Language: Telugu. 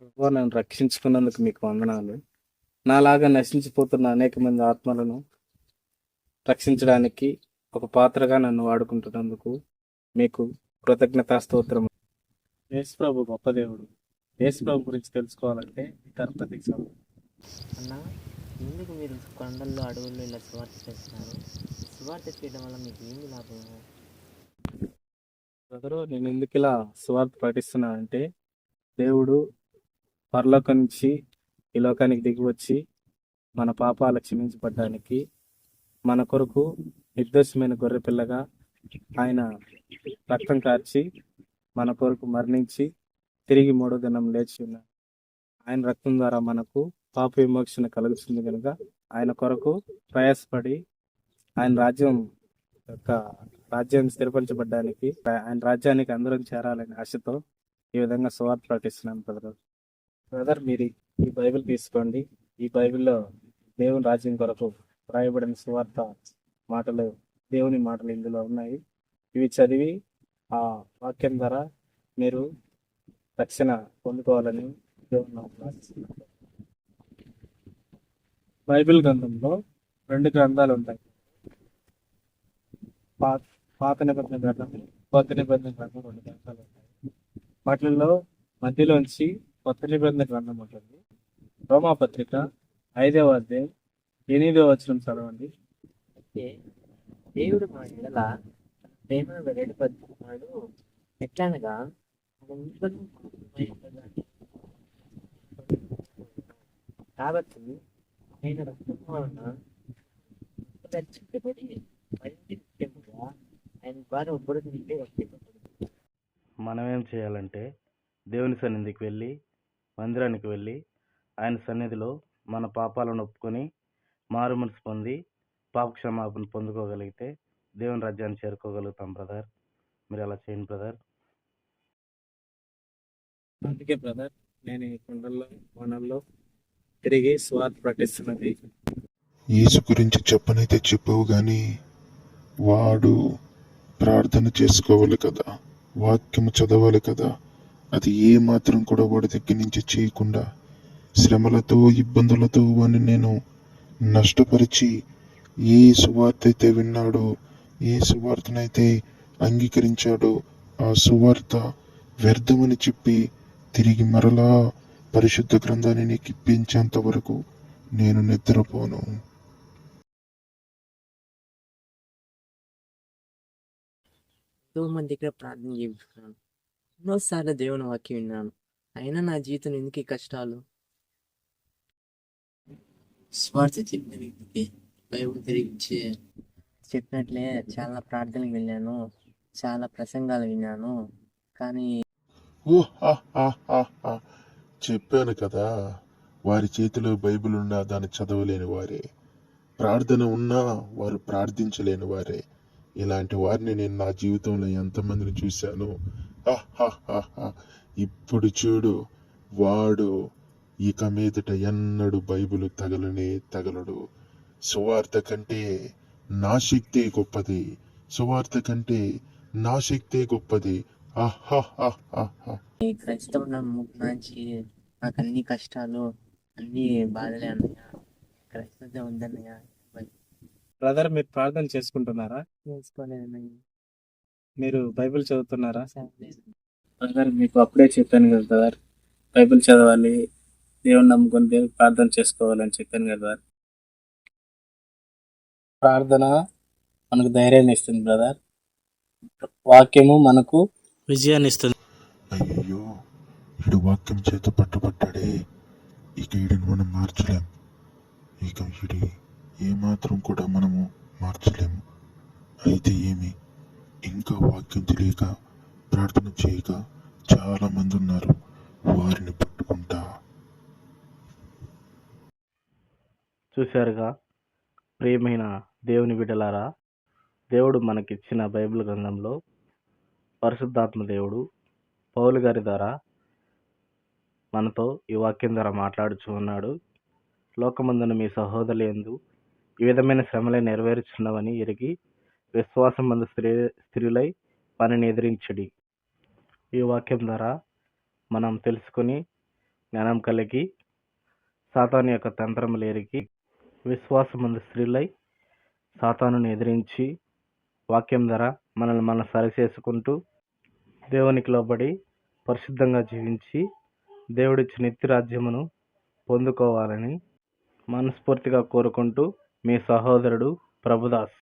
ప్రభువా నన్ను రక్షించుకున్నందుకు మీకు వందనాలు. నాలాగా నశించిపోతున్న అనేక మంది ఆత్మలను రక్షించడానికి ఒక పాత్రగా నన్ను వాడుకుంటున్నందుకు మీకు కృతజ్ఞతా స్తోత్రం. యేసు ప్రభు గొప్ప దేవుడు. యేసు ప్రభు గురించి తెలుసుకోవాలంటే గణపతి అన్న ఎందుకు మీరు కొండల్లో అడవుల్లో ఇలా సువార్త చేస్తున్నారు? సువార్త చేయడం వల్ల మీకు ఏమి లాభం? బ్రదరు నేను ఎందుకు ఇలా సువార్త ప్రకటిస్తున్నా అంటే దేవుడు పరలోకం నుంచి ఈ లోకానికి దిగి వచ్చి మన పాపాలు క్షమించబడ్డానికి మన కొరకు నిర్దోషమైన గొర్రె పిల్లగా ఆయన రక్తం కార్చి మన కొరకు మరణించి తిరిగి మూడో దినం లేచి ఉన్నారు ఆయన రక్తం ద్వారా మనకు పాప విమోక్షణ కలుగుతుంది కనుక ఆయన కొరకు ప్రయాసపడి ఆయన రాజ్యం యొక్క రాజ్యం స్థిరపరచబడ్డానికి ఆయన రాజ్యానికి అందరం చేరాలనే ఆశతో ఈ విధంగా సువార్త ప్రకటిస్తున్నాను బ్రదర్. బ్రదర్ మీరు ఈ బైబిల్ తీసుకోండి. ఈ బైబిల్లో దేవుని రాజ్యం కొరకు రాయబడిన సువార్త మాటలు దేవుని మాటలు ఇందులో ఉన్నాయి. ఇవి చదివి ఆ వాక్యం ద్వారా మీరు రక్షణ పొందుకోవాలని దేవుని బైబిల్ గ్రంథంలో రెండు గ్రంథాలు ఉంటాయి. పాత పాత నిబంధన గ్రంథం కొత్త నిబంధన గ్రంథం రెండు గ్రంథాలు ఉంటాయి. వాటిల్లో మధ్యలోంచి కొత్త నిబంధన గ్రంథం ఉంటుంది రోమా పత్రిక ఐదవ అధ్యాయం ఎనిమిదవ వచనం చదవండి. దేవుడు మా ఎడల ప్రేమను వెల్లడిపడుతున్నాడు ఎట్లనగా కాబట్టి ఆయన రక్తం వలన రక్షించబడి మరింత ముఖ్యముగా ఆయన ద్వారా ఒబ్బడి నుండి మనం ఏం చేయాలంటే దేవుని సన్నిధికి వెళ్ళి మందిరానికి వెళ్ళి ఆయన సన్నిధిలో మన పాపాలను ఒప్పుకొని మారు మనసు పొంది పాప క్షమాపణ పొందుకోగలిగితే దేవుని రాజ్యాన్ని చేరుకోగలుగుతాం బ్రదర్ మీరు అలా చేయండి బ్రదర్ అందుకే బ్రదర్ నేను ఈ కొండల్లో వనంలో తిరిగి స్వార్థ ప్రకటిస్తున్నది. యేసు గురించి చెప్పనైతే చెప్పావు గాని వాడు ప్రార్థన చేసుకోవాలి కదా వాక్యము చదవాలి కదా అది ఏ మాత్రం కూడా వాడి దగ్గర నుంచి చేయకుండా శ్రమలతో ఇబ్బందులతో వాడిని నేను నష్టపరిచి ఏ సువార్త అయితే విన్నాడో ఏ సువార్తనైతే అంగీకరించాడో ఆ సువార్త వ్యర్థమని చెప్పి తిరిగి మరలా పరిశుద్ధ గ్రంథాన్ని నీకు ఇప్పించేంత వరకు నేను నిద్రపోను. మంది దగ్గర ప్రార్థన చేయించుకున్నాను ఎన్నోసార్లు దేవుని వాక్యం విన్నాను అయినా నా జీవితం ఎందుకు ఈ కష్టాలు స్వార్థ చెప్పిన వ్యక్తికి బైబుల్ తిరిగి చెప్పినట్లే చాలా ప్రార్థనలు విన్నాను చాలా ప్రసంగాలు విన్నాను కానీ ఓ హా హా హా హా. చెప్పాను కదా వారి చేతిలో బైబిల్ ఉన్నా దాన్ని చదవలేని వారే ప్రార్థన ఉన్నా వారు ప్రార్థించలేని వారే ఇలాంటి వారిని నేను నా జీవితంలో ఎంతమందిని చూశాను. ఇప్పుడు చూడు వాడు ఇక మీదట ఎన్నడు బైబిల్ తగలనే తగలడు. సువార్త కంటే నా శక్తి గొప్పది. సువార్త కంటే నా శక్తి గొప్పది. ఆహాహాహాహా. ఈ క్రైస్తవం నుంచి నాకు అన్ని కష్టాలు అన్ని బాధలే అన్నయ్య. క్రైస్తవం ఉందన్నయ్య బ్రదర్ మీరు ప్రార్థన చేసుకుంటున్నారా? తెలుసుకోలేదన్నయ్య మీరు బైబిల్ చదువుతున్నారా. బ్రదర్ మీకు అప్పుడే చెప్పాను కదా బ్రదర్ బైబిల్ చదవాలి దేవుని నమ్ముకొని దేవుని ప్రార్థన చేసుకోవాలని చెప్పాను కదా బ్రదర్ ప్రార్థన మనకు ధైర్యాన్ని ఇస్తుంది బ్రదర్. వాక్యము మనకు విజయాన్ని ఇస్తుంది. అయ్యో ఈడు వాక్యం చేత పట్టుబట్టాడే ఇక ఈడిని మనం మార్చలేం. ఇక ఈడి ఏమాత్రం కూడా మనము మార్చలేము. అయితే ఏమి? ఇంకా వాక్యం తెలియక ప్రార్థన చేయక చాలా మంది ఉన్నారు. వారిని పట్టుకుంటా. చూశారుగా? ప్రియమైన దేవుని బిడ్డలారా దేవుడు మనకిచ్చిన బైబిల్ గ్రంథంలో పరిశుద్ధాత్మ దేవుడు పౌలు గారి ద్వారా మనతో ఈ వాక్యం ద్వారా మాట్లాడుచు ఉన్నాడు. లోకమందున మీ సహోదరులు ఎందు ఈ విధమైన శ్రమలే నెరవేర్చున్నవని ఎరిగి విశ్వాసం మందు స్త్రీ స్త్రీలై పనిని ఎదిరించడి. ఈ వాక్యం ద్వారా మనం తెలుసుకొని జ్ఞానం కలిగి సాతాను యొక్క తంత్రములు ఎరిగి విశ్వాసమందు స్త్రీలై సాతానుని ఎదిరించి వాక్యం ద్వారా మనల్ని మనం సరిచేసుకుంటూ దేవునికి లోబడి పరిశుద్ధంగా జీవించి దేవుడిచ్చిన నిత్య రాజ్యమును పొందుకోవాలని మనస్ఫూర్తిగా కోరుకుంటూ మీ సహోదరుడు ప్రభుదాస్.